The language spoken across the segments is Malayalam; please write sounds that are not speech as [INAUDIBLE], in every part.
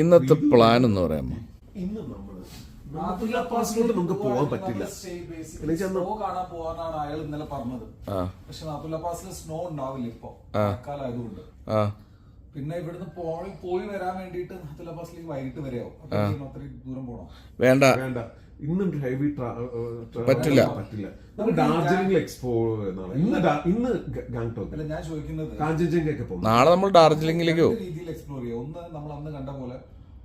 ഇന്നത്തെ പ്ലാൻ എന്ന് പറയാമോ ഇന്ന് നമ്മൾ നമുക്ക് പറ്റില്ല. സ്നോ കാണാൻ പോവാനാണ് അയാൾ ഇന്നലെ പറഞ്ഞത്. പക്ഷെ പാസിൽ സ്നോ ഉണ്ടാവില്ല ഇപ്പൊ. പിന്നെ ഇവിടുന്ന് പോയി പോയി വരാൻ വേണ്ടിയിട്ട് നാത്തുല്ല പാസിലേക്ക് വൈകിട്ട് വരെയാവും. അപ്പൊ ഇതിന് അത്രയും ദൂരം വേണ്ട. വേണ്ട. ഇന്നും ഹെവി പറ്റില്ല. പറ്റില്ല. നമുക്ക് ഡാർജിലിംഗ് എക്സ്പോ എന്നാണ്. ഇന്ന് ഇന്ന് ഗാംഗ്ടോക്ക് അല്ല ഞാൻ ചോദിക്കുന്നത് കാഞ്ചൻജംഗ ഒക്കെ പോകും. നാളെ നമ്മൾ ഡാർജിലിംഗിലേക്ക് പോകും. രീതിയിൽ എക്സ്പ്ലോർ ചെയ്യാം ഒന്ന് നമ്മൾ അന്ന് കണ്ട പോലെ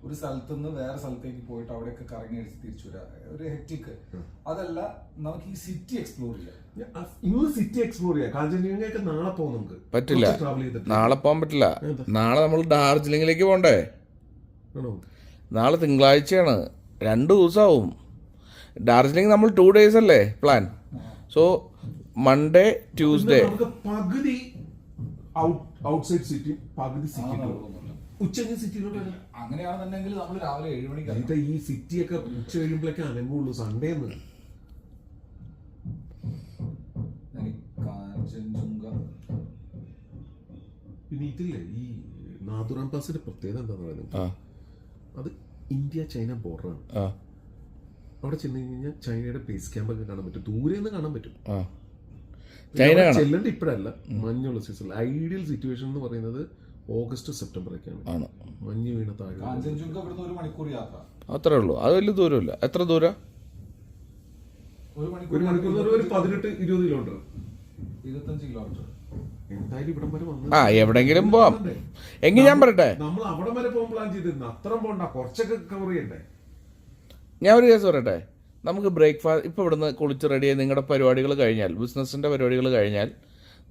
ഒരു സ്ഥലത്ത് നിന്ന് വേറെ സ്ഥലത്തേക്ക് പോയിട്ട് അവിടെയൊക്കെ കറങ്ങി അടിച്ച് തിരിച്ചു വരാം ഒരു ഹെക്റ്റിക് അതല്ല നമുക്ക് ഈ സിറ്റി എക്സ്പ്ലോർ ചെയ്യാം. ഇന്ന് സിറ്റി എക്സ്പ്ലോർ ചെയ്യാം. കാഞ്ചൻജംഗൊക്കെ നാളെ പോകും നമുക്ക്. പറ്റില്ല. ട്രാവൽ ചെയ്തിട്ട്. നാളെ പോകാൻ പറ്റില്ല. നാളെ നമ്മൾ ഡാർജിലിംഗിലേക്ക് പോകണ്ടേ നാളെ തിങ്കളാഴ്ചയാണ്. രണ്ട് ദിവസമാവും. ഡാർജിലിംഗ് നമ്മൾ ടു ഡേയ്സ് അല്ലേ പ്ലാൻ സോ മൺഡേ ട്യൂസ്ഡേ നമുക്ക് പകുതി ഔട്ട്സൈഡ് സിറ്റി പകുതി സിറ്റി ഉച്ചയ്ക്ക് സിറ്റിയിലോട്ട് വരാം അങ്ങനെയാണെന്നുണ്ടെങ്കിൽ നമ്മൾ രാവിലെ ഏഴ് മണിക്ക് ഈ സിറ്റിയൊക്കെ ഉച്ച കഴിയുമ്പോഴേക്ക് അനങ്ങുള്ളൂ സൺഡേ എന്ന്. ഇറങ്ങാം. കാഞ്ചൻജുങ്ക പിന്നെ ഇതില്ലേ ഈ നാഥുറാം പാസിന്റെ പ്രത്യേകത എന്താന്ന് ആ. പറയുന്നത് അത് ഇന്ത്യ ചൈന ബോർഡറാണ് ആ. അവിടെ ചെന്ന് കഴിഞ്ഞാൽ ചൈനയുടെ ബേസ് ക്യാമ്പ് ഒക്കെ കാണാൻ പറ്റും. ദൂരെ നിന്ന് കാണാൻ പറ്റും. ആ. ചൈന ചെല്ലേണ്ട ഇപ്പോഴല്ല. മഞ്ഞുള്ള സീസൺ ഐഡിയൽ സിറ്റുവേഷൻ എന്ന് പറയുന്നത് ഓഗസ്റ്റ് സെപ്റ്റംബർ ഒക്കെയാണ്. മഞ്ഞ് വീണ താഴെ അത്രേ ഉള്ളൂ. അത് വലിയ ദൂരമില്ല. എത്ര ദൂരം? ഒരു മണിക്കൂർ ഒരു പതിനെട്ട് ഇരുപത് കിലോമീറ്റർ ഇരുപത്തഞ്ച് കിലോമീറ്റർ എന്തായാലും ഇവിടം വരെ വന്നു ആ എവിടെങ്കിലും പോവാം. എങ്കിൽ ഞാൻ പറയട്ടെ? നമ്മൾ അവിടെ വരെ പോകാൻ പ്ലാൻ ചെയ്തിരുന്നു. അത്ര പോണ്ട. കുറച്ചൊക്കെ കവർ ചെയ്യണ്ടേ? ഞാൻ ഒരു കേസ് പറയട്ടെ? നമുക്ക് ബ്രേക്ക്ഫാസ്റ്റ് ഇപ്പോൾ ഇവിടുന്ന് കുളിച്ച് റെഡിയായി നിങ്ങളുടെ പരിപാടികൾ കഴിഞ്ഞാൽ ബിസിനസ്സിന്റെ പരിപാടികൾ കഴിഞ്ഞാൽ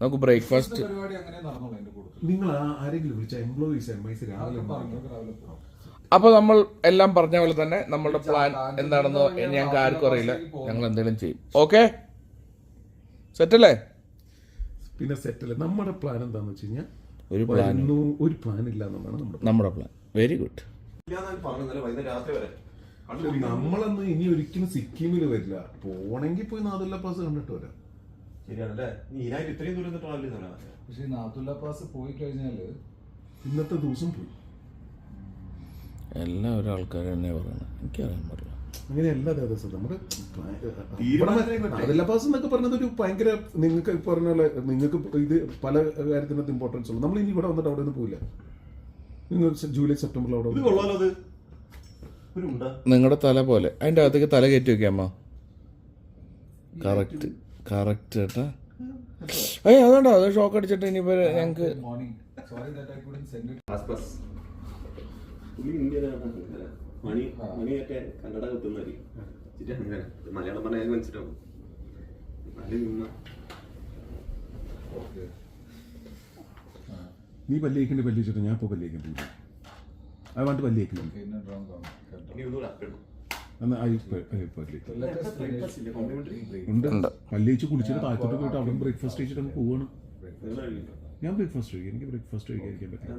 നമുക്ക് ബ്രേക്ക്ഫാസ്റ്റ് നിങ്ങൾ ആരെങ്കിലും വിളിച്ച എംപ്ലോയീസ് രാവിലെ അപ്പോൾ നമ്മൾ എല്ലാം പറഞ്ഞ പോലെ തന്നെ നമ്മളുടെ പ്ലാൻ എന്താണെന്ന് ഞങ്ങൾക്ക് ആർക്കും അറിയില്ല. ഞങ്ങൾ എന്തെങ്കിലും ചെയ്യും. ഓക്കെ സെറ്റല്ലേ പിന്നെ സെറ്റല്ലേ നമ്മുടെ പ്ലാൻ എന്താണെന്ന് വെച്ച് കഴിഞ്ഞാൽ ഒരു പ്ലാൻ ഒരു പ്ലാൻ ഇല്ല എന്നുള്ളതാണ് നമ്മുടെ നമ്മുടെ പ്ലാൻ വെരി ഗുഡ് പക്ഷെ നമ്മളന്ന് ഇനി ഒരിക്കലും സിക്കിമിൽ വരില്ല. പോണെങ്കിൽ പോയി നാദുല്ല പാസ് കണ്ടിട്ട് വരാം. ശരിയാണല്ലേ? ഇത്രയും ദൂരം പക്ഷെ പാസ് പോയി കഴിഞ്ഞാൽ ഇന്നത്തെ ദിവസം പോയി. എല്ലാം ഒരു ആൾക്കാർ തന്നെ എനിക്കറിയാൻ പറ്റില്ല പാസ് എന്നൊക്കെ പറഞ്ഞത് ഒരു ഭയങ്കര നിങ്ങൾക്ക് പറഞ്ഞ പോലെ നിങ്ങൾക്ക് ഇത് പല കാര്യത്തിനകത്ത് ഇമ്പോർട്ടൻസ് ഉള്ളു. നമ്മൾ ഇനി ഇവിടെ വന്നിട്ട് അവിടെ നിന്ന് പോയില്ല നിങ്ങൾ ജൂലൈ സെപ്റ്റംബറിൽ അവിടെ ഇത് ഒന്നും കൊള്ളാലോ അത് ഒരു ഉണ്ട നിങ്ങളുടെ തല പോലെ. അതിന്റെ അകത്തേക്ക് തല കയറ്റി വെക്കാമോ കറക്റ്റ് കറക്റ്റ് ചേട്ടാ ഏയ് അതുകൊണ്ടോ അത് ഷോക്ക് അടിച്ചിട്ട് ഇനിയിപ്പോ ഇത് മലയാളം പറഞ്ഞാൽ മനസ്സിലാവും. നല്ല നിന്ന. ഓക്കെ നീ പല്ലിയേക്കണ്ട് പല്ലിച്ചിട്ട് ഞാൻ ഇപ്പോൾ പല്ലിയേക്കാൻ അത് want to കോംപ്ലിമെന്ററി ഉണ്ട്. ഉണ്ട്. പല്ലി വെച്ച് കുളിച്ചിട്ട് താഴത്തോട്ട് പോയിട്ട് അവിടെ ബ്രേക്ക്ഫാസ്റ്റ് കഴിച്ചിട്ട് അങ്ങ് പോവാണ്. ഞാൻ ബ്രേക്ക്ഫാസ്റ്റ് കഴിക്കും. എനിക്ക് ബ്രേക്ക്ഫാസ്റ്റ് കഴിക്കാൻ പറ്റില്ല.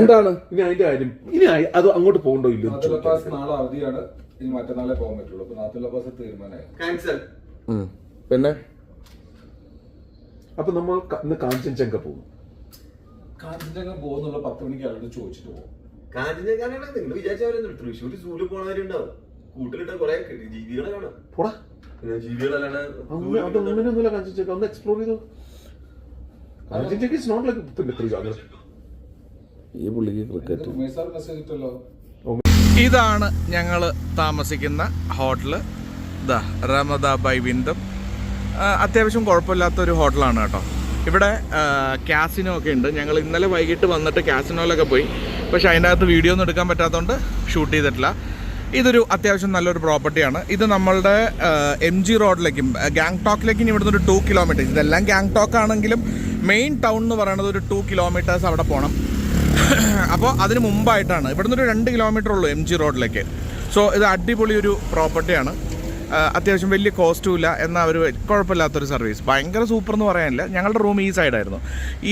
എന്താണ്? ഇനി അതിന്റെ കാര്യം. ഇനി അത് അങ്ങോട്ട് പോകണ്ടോ ഇല്ല നാളെ അവധിയാണ്. ഇനി മറ്റന്നാളെ പോകാൻ പറ്റുള്ളൂ. അപ്പൊ നാത്തുള്ള തീരുമാനമായി. പിന്നെ? അപ്പൊ നമ്മൾ ഇന്ന് കാഞ്ചൻജംഗ പോകും. കാഞ്ചൻജംഗ പോകുന്നുള്ള പത്ത് മണിക്ക് അവരോട് ചോദിച്ചിട്ട് പോകും. കാഞ്ചനക്കാരാണ് നിങ്ങൾ വിചാരിച്ചവരെന്താ തൃശ്ശൂർ സൂര്യ പോണവരുണ്ടാവും കൂട്ടിലിട്ട കുറെ ജീവികളെ കാണാം. പോടാ. കാഞ്ചൻജംഗ. ഒന്ന് എക്സ്പ്ലോർ ചെയ്തോ. കാഞ്ചൻജംഗ ഇസ് നോട്ട് ലൈക്ക് പിന്നെ ത്രീ ഈ പുള്ളിക്ക് ക്രിക്കറ്റ് ഇതാണ് ഞങ്ങൾ താമസിക്കുന്ന hotel the Ramada by Wyndham. അത്യാവശ്യം കുഴപ്പമില്ലാത്തൊരു ഹോട്ടലാണ് കേട്ടോ. ഇവിടെ ക്യാസിനോ ഒക്കെ ഉണ്ട്. ഞങ്ങൾ ഇന്നലെ വൈകിട്ട് വന്നിട്ട് ക്യാസിനോയിലൊക്കെ പോയി. പക്ഷേ അതിന്റെ അകത്ത് വീഡിയോ ഒന്നും എടുക്കാൻ പറ്റാത്തതുകൊണ്ട് ഷൂട്ട് ചെയ്തിട്ടില്ല. ഇതൊരു അത്യാവശ്യം നല്ലൊരു പ്രോപ്പർട്ടിയാണ് ഇത് നമ്മളുടെ എം ജി റോഡിലേക്കും ഗാങ്ടോക്കിലേക്കും ഇവിടുന്ന് ഒരു ടു കിലോമീറ്റേഴ്സ് ഇതെല്ലാം ഗാങ്ടോക്ക് ആണെങ്കിലും മെയിൻ ടൗൺ എന്ന് പറയുന്നത് ഒരു ടു കിലോമീറ്റേഴ്സ് അവിടെ പോകണം അപ്പോൾ അതിന് മുമ്പായിട്ടാണ്. ഇവിടുന്ന് ഒരു രണ്ട് കിലോമീറ്റർ ഉള്ളൂ എം ജി റോഡിലേക്ക് സോ ഇത് അടിപൊളി ഒരു പ്രോപ്പർട്ടിയാണ് അത്യാവശ്യം വലിയ കോസ്റ്റും ഇല്ല എന്നാൽ ഒരു കുഴപ്പമില്ലാത്തൊരു സർവീസ് ഭയങ്കര സൂപ്പർ എന്ന് പറയാനില്ല. ഞങ്ങളുടെ റൂം ഈ സൈഡായിരുന്നു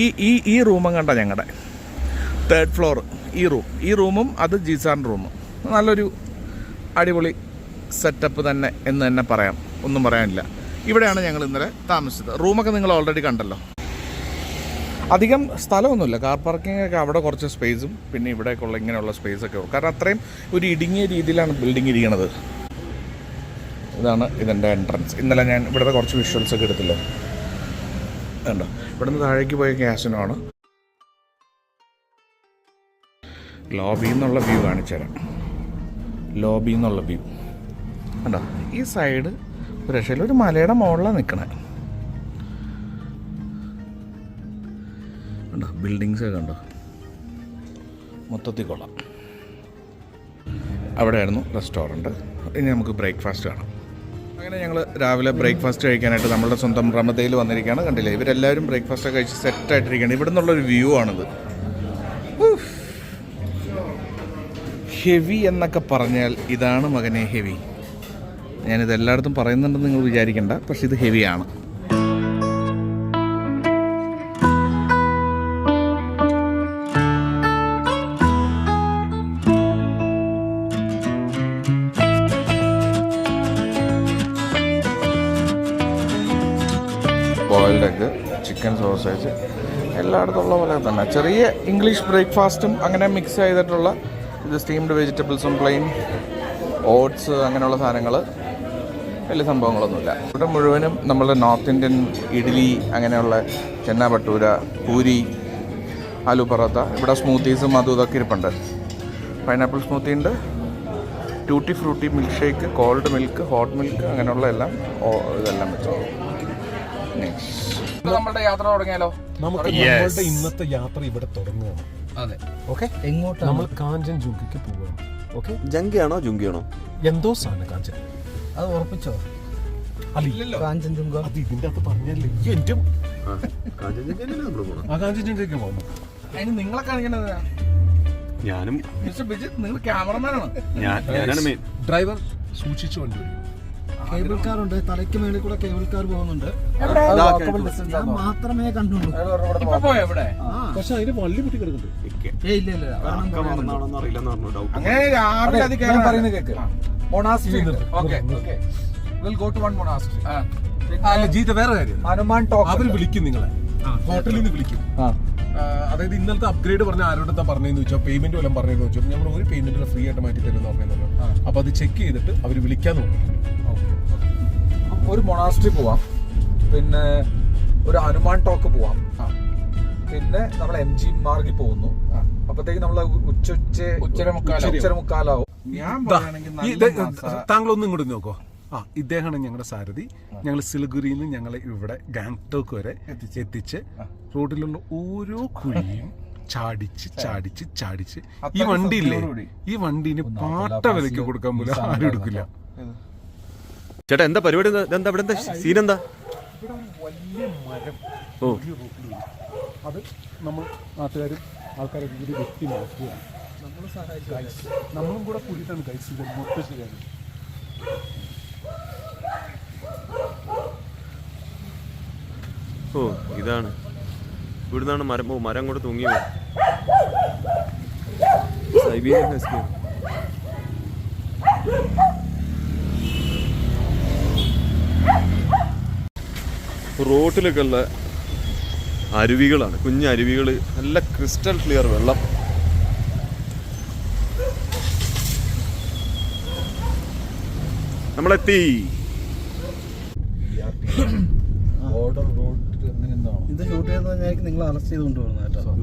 ഈ ഈ ഈ റൂമും കണ്ട ഞങ്ങളുടെ തേർഡ് ഫ്ലോർ ഈ റൂം ഈ റൂമും അത് ജീസാൻ റൂമും നല്ലൊരു അടിപൊളി സെറ്റപ്പ് തന്നെ എന്ന് തന്നെ പറയാം. ഒന്നും പറയാനില്ല. ഇവിടെയാണ് ഞങ്ങൾ ഇന്നലെ താമസിച്ചത്. റൂമൊക്കെ നിങ്ങൾ ഓൾറെഡി കണ്ടല്ലോ. അധികം സ്ഥലമൊന്നുമില്ല. കാർ പാർക്കിംഗ് ഒക്കെ അവിടെ കുറച്ച് സ്പേസും പിന്നെ ഇവിടേക്കുള്ള ഇങ്ങനെയുള്ള സ്പേസൊക്കെ കാരണം അത്രയും ഒരു ഇടുങ്ങിയ രീതിയിലാണ് ബിൽഡിംഗ് ഇരിക്കണത്. ഇതാണ് ഇതിന്റെ എൻട്രൻസ് ഇന്നലെ ഞാൻ ഇവിടുത്തെ കുറച്ച് വിഷ്വൽസ് ഒക്കെ എടുത്തില്ലേ? കണ്ടോ? ഇവിടുന്ന് താഴേക്ക് പോയ ക്യാസിനോണ് ലോബി എന്നുള്ള വ്യൂ കാണിച്ചു തരാം. ലോബി എന്നുള്ള വ്യൂ കണ്ടോ? ഈ സൈഡ് ഒരു രക്ഷയിൽ ഒരു മലയുടെ മുകളിലാണ് നിൽക്കണേ കണ്ടോ? ബിൽഡിങ്സ് ഒക്കെ കണ്ടോ? മൊത്തത്തിൽ കൊള്ളാം. അവിടെയായിരുന്നു റെസ്റ്റോറന്റ് ഇനി നമുക്ക് ബ്രേക്ക്ഫാസ്റ്റ് കാണാം. അങ്ങനെ ഞങ്ങൾ രാവിലെ ബ്രേക്ക്ഫാസ്റ്റ് കഴിക്കാനായിട്ട് നമ്മുടെ സ്വന്തം റമദയിൽ വന്നിരിക്കുകയാണ്. കണ്ടില്ലേ? ഇവരെല്ലാവരും ബ്രേക്ക്ഫാസ്റ്റ് കഴിച്ച് സെറ്റായിട്ടിരിക്കുകയാണ് ഇവിടെ നിന്നുള്ളൊരു വ്യൂ ആണിത്. ഹെവി എന്നൊക്കെ പറഞ്ഞാൽ ഇതാണ് മകനെ ഹെവി ഞാനിത് എല്ലായിടത്തും പറയുന്നുണ്ടെന്ന് നിങ്ങൾ വിചാരിക്കേണ്ട പക്ഷെ ഇത് ഹെവിയാണ് ചിക്കൻ എല്ലായിടത്തുള്ള പോലെ തന്നെ. ചെറിയ ഇംഗ്ലീഷ് ബ്രേക്ക്ഫാസ്റ്റും അങ്ങനെ മിക്സ് ചെയ്തിട്ടുള്ള ഇത് സ്റ്റീംഡ് വെജിറ്റബിൾസും പ്ലെയിൻ ഓട്സ് അങ്ങനെയുള്ള സാധനങ്ങൾ വലിയ സംഭവങ്ങളൊന്നുമില്ല. ഇവിടെ മുഴുവനും നമ്മൾ നോർത്ത് ഇന്ത്യൻ ഇഡ്ഡലി അങ്ങനെയുള്ള ചെന്ന ഭട്ടൂര പൂരി ആലു പൊറോത്ത ഇവിടെ സ്മൂത്തീസും അതും ഇതൊക്കെ ഇരിപ്പുണ്ട്. പൈനാപ്പിൾ സ്മൂത്തി ഉണ്ട്. Tutti frutti milkshake cold milk hot milk അങ്ങനെയുള്ള എല്ലാം ഇതെല്ലാം വെച്ചു നമ്മുടെ യാത്ര തുടങ്ങിയാലോ? നമുക്ക്. നമ്മളുടെ ഇന്നത്തെ യാത്ര ഇവിടെ തുടങ്ങുകയാണ്. അതെ. ഓക്കെ എങ്ങോട്ടാണ്? നമ്മൾ കാഞ്ചൻ ജുങ്കിക്ക് പോവുകയാണ്. ഓക്കെ ജങ്കിയാണോ ജുങ്കിയാണോ? എന്തോ സാധനം കാഞ്ചൻ. അത് ഉറപ്പിച്ചോ? കാഞ്ചൻ അത് ഇതിന്റെ അകത്ത് പറഞ്ഞല്ലേ? എന്റെ ആ കാഞ്ചൻ ജുങ്കിലേക്ക് പോകുന്നു അതിന് നിങ്ങളെ കാണിക്കണത് ഞാനും മിസ്റ്റർ ബിജിത്ത് നിങ്ങൾ ക്യാമറമാനാണ്. ഞാൻ ഞാനാണ് മെയിൻ ഡ്രൈവർ സൂക്ഷിച്ചു വണ്ടി വരും. കേബിൾ കാർ ഉണ്ട് തലയ്ക്ക് മേളിൽ കൂടെ കേബിൾ കാർ പോകുന്നുണ്ട്. ഞാൻ മാത്രമേ കണ്ടുള്ളൂ. പക്ഷെ അതിന് വള്ളി പൊട്ടി കിടക്കുന്നുണ്ട്. ഇല്ല ഇല്ല അങ്ങനെ രാവിലെ അത് പറയുന്നത് cake. Monastery okay will go to one monastery അല്ല ജീത വേറെ കാര്യം. ഹനുമാൻ ടോക്ക് അവർ വിളിക്കും നിങ്ങളെ. ഹോട്ടലിൽ നിന്ന് വിളിക്കും. ആ, അതായത് ഇന്നലത്തെ അപ്ഗ്രേഡ് പറഞ്ഞ ആരോടത്താ പറഞ്ഞതെന്ന് വെച്ചാൽ പേയ്മെന്റ് വല്ലതും പറഞ്ഞതെന്ന് വെച്ചാൽ ഞങ്ങൾ ഒരു പേയ്മെന്റ് ഫ്രീ ആയിട്ട് മാറ്റി തരുമെന്ന് പറഞ്ഞല്ലോ അപ്പൊ അത് ചെക്ക് ചെയ്തിട്ട് അവർ വിളിക്കാൻ നോക്കും. ഒരു മൊണാസ്ട്രി പോവാം. പിന്നെ ഒരു ഹനുമാൻ ടോക്ക് പോവാം. പിന്നെ നമ്മൾ എം ജി മാർഗിൽ പോകുന്നു. അപ്പത്തേക്ക് നമ്മൾ ഉച്ച ഉച്ച. ഉച്ചര മുക്കാലാവും ഞാൻ ഒന്നും ഇങ്ങോട്ട് നോക്കോ. ആ ഇദ്ദേഹമാണ് ഞങ്ങളുടെ സാരഥി. ഞങ്ങൾ സിലിഗുരിയിൽ നിന്ന് ഞങ്ങളെ ഇവിടെ ഗാങ്ടോക്ക് വരെ എത്തിച്ച്. റോഡിലുള്ള ഓരോ കുഴിയും ചാടിച്ച് ചാടിച്ച്. ചാടിച്ച് ഈ വണ്ടി വണ്ടിയില്ലേ? സത്യത്തോടുകൂടി. ഈ വണ്ടിന് പാട്ട വിലക്ക് കൊടുക്കാൻ പോലും ആരും എടുക്കില്ല. ചേട്ടാ എന്താ പരിപാടി? എന്താ? ഇവിടെ എന്താ? സീൻ എന്താ? വലിയ മരം. ഓ. അത് നമ്മൾ നാട്ടുകാരും ആൾക്കാരൊക്കെ കൂടി വെട്ടി മാറ്റുകയാണ്. നമ്മളും കൂടെ കൂടിയിട്ടാണ് കഴിച്ചത് മൊത്തം ശരിയാണ് ഓ ഇതാണ്. ഇവിടുന്നാണ് മരം ഓ മരം കൂടെ തൂങ്ങി. സൈബീരിയൻ റോട്ടിലൊക്കെ ഉള്ള അരുവികളാണ് കുഞ്ഞു അരുവികൾ. നല്ല ക്രിസ്റ്റൽ ക്ലിയർ വെള്ളം. നമ്മളെത്തി. ബോർഡർ റോഡ് ഇത് ഷൂട്ട് ചെയ്തത് നിങ്ങൾ അറസ്റ്റ് ചെയ്ത് പോകുന്നത് കേട്ടോ.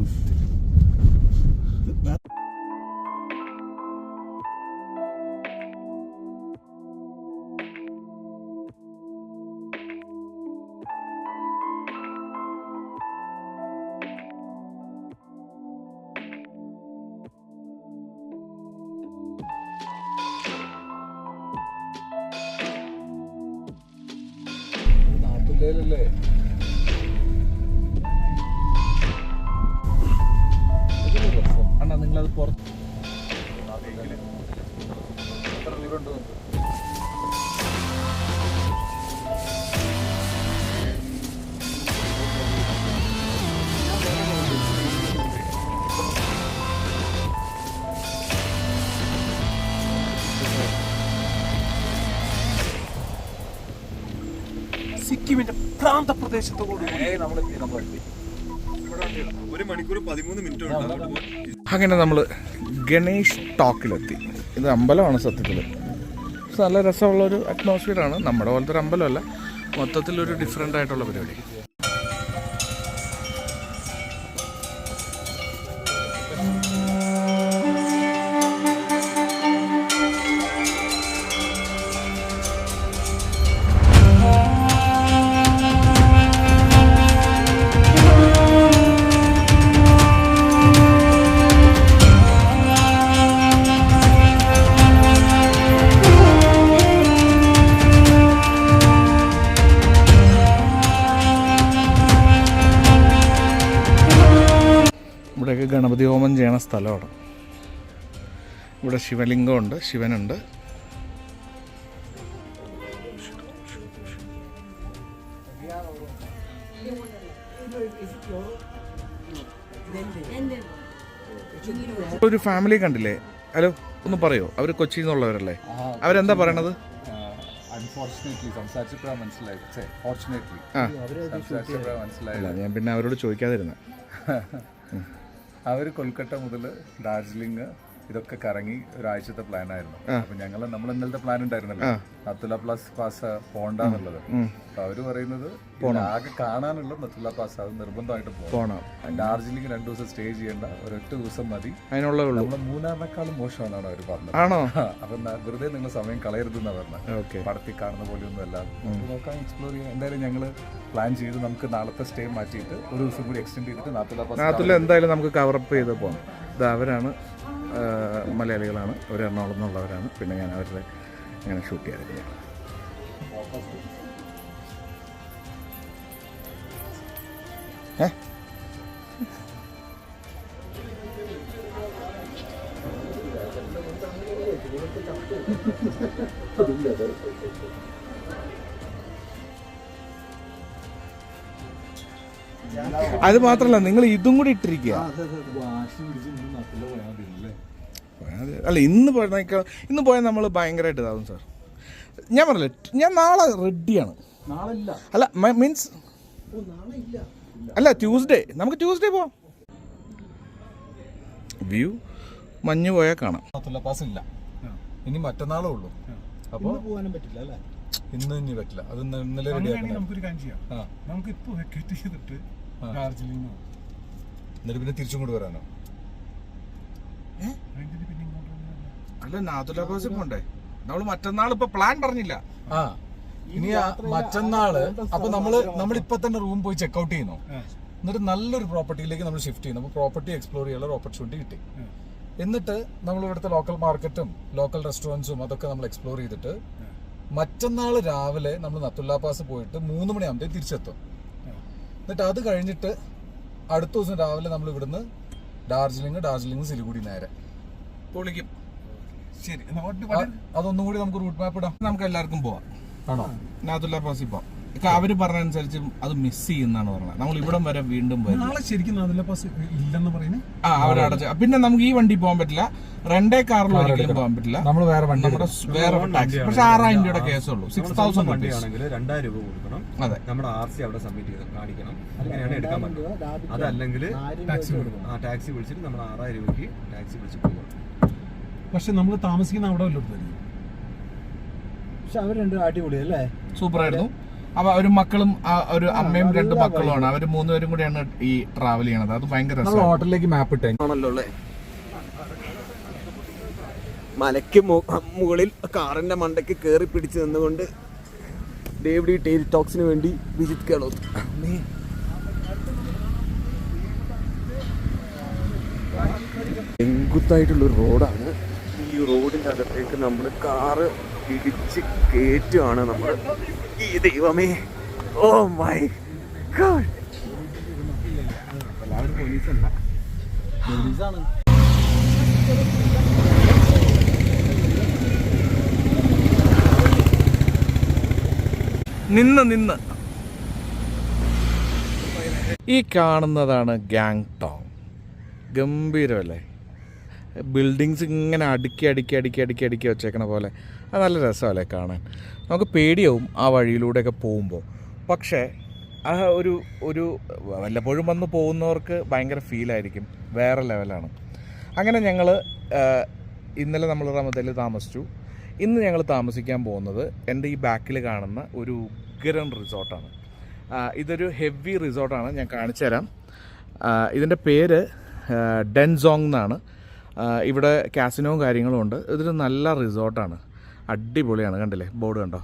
സിക്കിമിന്റെ പ്രദേശത്ത് ഒരു മണിക്കൂർ പതിമൂന്ന് മിനിറ്റ് ഉണ്ട്. അങ്ങനെ നമ്മൾ ഗണേഷ് ടോക്കിലെത്തി. ഇത് അമ്പലമാണ് സത്യത്തിൽ നല്ല രസമുള്ളൊരു അറ്റ്മോസ്ഫിയറാണ് നമ്മുടെ പോലത്തെ ഒരു അമ്പലമല്ല. മൊത്തത്തിലൊരു ഡിഫറെന്റ് ആയിട്ടുള്ള പരിപാടി. ചെയ്യണ സ്ഥലമാണ്. ഇവിടെ ശിവലിംഗമുണ്ട് ശിവനുണ്ട്. ഒരു ഫാമിലി കണ്ടില്ലേ? ഹലോ ഒന്ന് പറയോ? അവർ കൊച്ചിയിൽ നിന്നുള്ളവരല്ലേ? അവരെന്താ പറയണത്? ഞാൻ പിന്നെ അവരോട് ചോദിക്കാതിരുന്നത് [LAUGHS] അവർ കൊൽക്കത്ത മുതൽ ഡാർജിലിംഗ് ഇതൊക്കെ കറങ്ങി ഒരാഴ്ചത്തെ പ്ലാൻ ആയിരുന്നു. അപ്പൊ ഞങ്ങൾ നമ്മൾ ഇന്നലത്തെ പ്ലാൻ ഉണ്ടായിരുന്നല്ലോ. നത്തുല പ്ലസ് പാസ് പോണ്ടാന്നുള്ളത് അപ്പൊ അവർ പറയുന്നത് ആകെ കാണാനുള്ള നത്തുല പാസ് അത് നിർബന്ധമായിട്ട് പോകണം ഡാർജിലിംഗ് രണ്ടു ദിവസം സ്റ്റേ ചെയ്യേണ്ട. ഒരൊറ്റ ദിവസം മതി. അതിനുള്ളേ നമ്മളെ മൂന്നാറിനേക്കാളും മോശമാണെന്നാണ് അവർ പറഞ്ഞത്. ആണോ? അപ്പൊ വെറുതെ നിങ്ങൾ സമയം കളയരുതെന്നാ പറഞ്ഞത്. ഓക്കെ. പടത്തിൽ കാണുന്ന പോലെയൊന്നും അല്ല. നോക്കാൻ നോക്കാം എക്സ്പ്ലോർ ചെയ്യാം എന്തായാലും ഞങ്ങൾ പ്ലാൻ ചെയ്ത് നമുക്ക് നാളത്തെ സ്റ്റേ മാറ്റിയിട്ട് ഒരു ദിവസം കൂടി എക്സ്റ്റെൻഡ് ചെയ്തിട്ട് നാത്തുല പാസ് എന്തായാലും നമുക്ക് കവറപ്പ് ചെയ്ത് പോകാം ഇത് അവരാണ് മലയാളികളാണ്. അവർ എറണാകുളം എന്നുള്ളവരാണ് പിന്നെ ഞാൻ അവരുടെ ഇങ്ങനെ ഷൂട്ട് ചെയ്തിരുന്നത് ഏ? അത് മാത്രല്ല നിങ്ങൾ ഇതും കൂടി ഇട്ടിരിക്കുക. അല്ല? ഇന്ന് പോയാൽ ഇന്ന് പോയാൽ നമ്മൾ ഭയങ്കരമായിട്ട് ഇതാവും സാർ. ഞാൻ പറഞ്ഞില്ലേ ഞാൻ നാളെ റെഡിയാണ്. അല്ല മീൻസ് അല്ല ട്യൂസ്ഡേ. നമുക്ക് ട്യൂസ്ഡേ പോവാം. വ്യൂ മഞ്ഞ് പോയാൽ കാണാം. പാസ് ഇല്ല. ഇനി മറ്റന്നാളേ ഉള്ളൂ. അപ്പോൾ പോകാനും പറ്റില്ല അല്ലേ? ഇന്ന് ഇനി പറ്റില്ല. അത് ഇന്നലെ റെഡി ആക്കണം നമുക്കൊരു കാര്യം ചെയ്യാം. നമുക്ക് ഇപ്പോൾ വെക്കേറ്റ് ചെയ്തിട്ട് ഡാർജിലിംഗോ. എന്നിട്ട് പിന്നെ തിരിച്ചും കൊണ്ട് വരാനോ? അല്ല നാത്തുല പാസ് പോണ്ടേ നമ്മൾ മറ്റന്നാൾ ഇപ്പൊ പ്ലാൻ പറഞ്ഞില്ല. ആ. ഇനി മറ്റന്നാൾ അപ്പൊ നമ്മൾ നമ്മൾ ഇപ്പൊ തന്നെ റൂം പോയി ചെക്ക്ഔട്ട് ചെയ്യുന്നു. എന്നിട്ട് നല്ലൊരു പ്രോപ്പർട്ടിയിലേക്ക് നമ്മൾ ഷിഫ്റ്റ് ചെയ്യുന്നു. അപ്പൊ പ്രോപ്പർട്ടി എക്സ്പ്ലോർ ചെയ്യാനുള്ള ഓപ്പർച്യൂണിറ്റി കിട്ടി. എന്നിട്ട് നമ്മൾ ഇവിടുത്തെ ലോക്കൽ മാർക്കറ്റും ലോക്കൽ റെസ്റ്റോറന്റ്സും അതൊക്കെ നമ്മൾ എക്സ്പ്ലോർ ചെയ്തിട്ട് മറ്റന്നാൾ രാവിലെ നമ്മൾ നത്തുല്ലാ പാസ് പോയിട്ട് മൂന്ന് മണിയാകുമ്പോഴത്തേക്ക് തിരിച്ചെത്തും. എന്നിട്ട് അത് കഴിഞ്ഞിട്ട് അടുത്ത ദിവസം രാവിലെ നമ്മൾ ഇവിടുന്ന് ഡാർജിലിംഗ് ഡാർജിലിംഗ് സിലിഗുഡി നേരെ. പൊളിക്കും. ശരി അതൊന്നും കൂടി നമുക്ക് റൂട്ട് മാപ്പ് ഇടാം. നമുക്ക് എല്ലാവർക്കും പോവാം. ആണോ? നാദുല്ലാ പാസിൽ പോവാം. അവർ പറഞ്ഞ അനുസരിച്ച് അത് മിസ് ചെയ്യുന്നാണ് പറഞ്ഞത്. നമ്മൾ ഇവിടം വരെ വീണ്ടും വരും. നാളെ ശരിക്കും ഇല്ലെന്ന് പറയുന്നത് ആ അവരടച്ച പിന്നെ നമുക്ക് ഈ വണ്ടി പോകാൻ പറ്റില്ല. രണ്ടേ കാറിൽ ഒരിക്കലും പോകാൻ പറ്റില്ല. നമ്മൾ വേറെ വണ്ടി നമ്മുടെ വേറെ ടാക്സി പക്ഷെ ആറായിരം രൂപയുടെ കേസുള്ളൂ സിക്സ് തൗസൻഡ് വണ്ടിയാണെങ്കിൽ രണ്ടായിരം രൂപ കൊടുക്കണം. അതെ. നമ്മുടെ ആർ സി അവിടെ സബ്മിറ്റ് ചെയ്ത് കാണിക്കണം. അങ്ങനെയാണ് എടുക്കാൻ പറ്റുന്നത്. അതല്ലെങ്കിൽ ടാക്സി കൊടുക്കണം. ആ ടാക്സി വിളിച്ചിട്ട് നമ്മൾ ആറായിരം രൂപയ്ക്ക് ടാക്സി വിളിച്ച് പോകണം പക്ഷെ നമ്മൾ താമസിക്കുന്ന അവിടെ വല്ലതും പക്ഷെ അവർ രണ്ടും അടിപൊളി അല്ലേ സൂപ്പർ ആയിരുന്നു. അപ്പൊ ഒരു മക്കളും ഒരു അമ്മയും രണ്ട് മക്കളുമാണ്. അവർ മൂന്നുപേരും കൂടിയാണ് ഈ ട്രാവൽ ചെയ്യണത്. അത് ഭയങ്കര നമ്മൾ ഹോട്ടലിലേക്ക് മാപ്പ് ഇട്ടേ. ആണല്ലോ അല്ലേ? മലയ്ക്ക് മുകളിൽ കാറിന്റെ മണ്ടയ്ക്ക് കയറി പിടിച്ച് നിന്നുകൊണ്ട് ഡേവിഡി ടേൽ ടോക്സിന് വേണ്ടി വിജിത് കേളോത്ത് ചെങ്കുത്തായിട്ടുള്ളൊരു റോഡാണ് ഈ റോഡിന്റെ അകത്തേക്ക് നമ്മൾ കാറ് ഇടിച്ച് കയറ്റുവാണ് നമ്മൾ ഈ ദൈവമേ ഓ മൈ ഗോഡ്. നിന്ന് നിന്ന്. ഈ കാണുന്നതാണ് ഗാങ് ടോങ് ഗംഭീരമല്ലേ? ബിൽഡിങ്സ് ഇങ്ങനെ അടുക്കി അടുക്കി അടുക്കി അടുക്കി അടുക്കി വെച്ചേക്കണ പോലെ. അത് നല്ല രസമല്ലേ കാണാൻ. നമുക്ക് പേടിയാവും ആ വഴിയിലൂടെയൊക്കെ പോകുമ്പോൾ. പക്ഷേ ആ ഒരു ഒരു വല്ലപ്പോഴും വന്ന് പോകുന്നവർക്ക് ഭയങ്കര ഫീലായിരിക്കും വേറെ ലെവലാണ് അങ്ങനെ ഞങ്ങൾ ഇന്നലെ നമ്മൾ റമദയിൽ താമസിച്ചു. ഇന്ന് ഞങ്ങൾ താമസിക്കാൻ പോകുന്നത് എന്റെ ഈ ബാക്കിൽ കാണുന്ന ഒരു ഉഗ്രൻ റിസോർട്ടാണ് ഇതൊരു ഹെവി റിസോർട്ടാണ് ഞാൻ കാണിച്ചു തരാം. ഇതിന്റെ പേര് ഡെൻസോങ് എന്നാണ്. ഇവിടെ കാസിനോ കാര്യങ്ങളും ഉണ്ട്. ഇതൊരു നല്ല റിസോർട്ടാണ് അടിപൊളിയാണ് കണ്ടില്ലേ? ബോർഡ് കണ്ടോ?